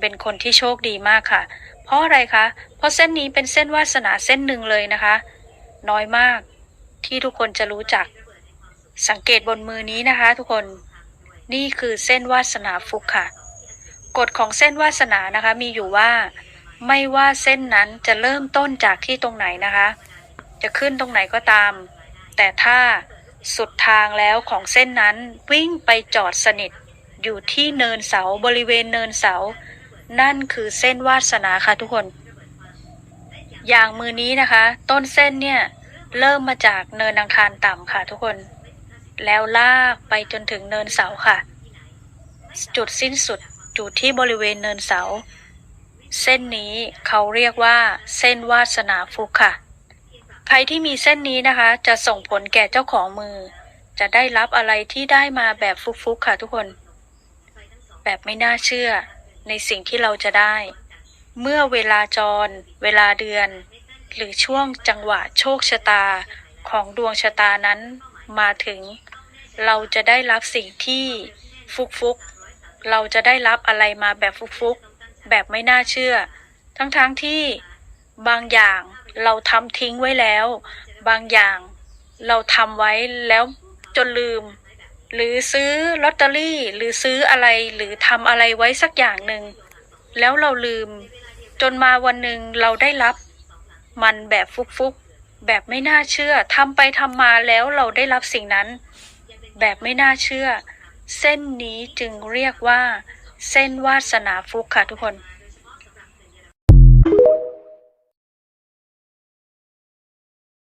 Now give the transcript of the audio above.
เป็นคนที่โชคดีมากค่ะ เพราะอะไรคะ เพราะเส้นนี้เป็นเส้นวาสนาเส้นหนึ่งเลยนะคะ น้อยมากที่ทุกคนจะรู้จัก สังเกตบนมือนี้นะคะ ทุกคน นี่คือเส้นวาสนาฟุกค่ะ กฎของเส้นวาสนานะคะ มีอยู่ว่า ไม่ว่าเส้นนั้นจะเริ่มต้นจากที่ตรงไหนนะคะ จะขึ้นตรงไหนก็ตาม แต่ถ้าสุดทางแล้วของเส้นนั้นวิ่งไปจอดสนิท อยู่ที่เนินเสาบริเวณเนินเสา นั่นคือเส้นวาสนาค่ะทุกคน อย่างมือนี้นะคะ ต้นเส้นเนี่ย เริ่มมาจากเนินอังคารต่ำค่ะทุกคน แล้วลากไปจนถึงเนินเสาค่ะ จุดสิ้นสุดอยู่ที่บริเวณเนินเสา เส้นนี้เขาเรียกว่า เส้นวาสนาฟุกค่ะ ใครที่มีเส้นนี้นะคะ จะส่งผลแก่เจ้าของมือ จะได้รับอะไรที่ได้มาแบบฟุกๆค่ะทุกคน แบบไม่น่าเชื่อ ในสิ่งที่เราจะได้ เมื่อเวลาจร เวลาเดือน หรือช่วงจังหวะโชคชะตาของดวงชะตานั้นมาถึง เราจะได้รับสิ่งที่ฟุกๆเราจะได้รับอะไรมาแบบฟุกๆแบบไม่น่าเชื่อ ทั้งๆทที่บางอย่างเราทำทิ้งไว้แล้ว บางอย่างเราทำไว้แล้วจนลืม หรือซื้อลอตเตอรี่ หรือซื้ออะไรหรือทำอะไรไว้สักอย่างหนึ่ง แล้วเราลืม จนมาวันหนึ่งเราได้รับ มันแบบฟุกๆ แบบไม่น่าเชื่อทำไปทำมาแล้วเราได้รับสิ่งนั้น แบบไม่น่าเชื่อ เส้นนี้จึงเรียกว่า เส้นวาสนาฟุกค่ะทุกคน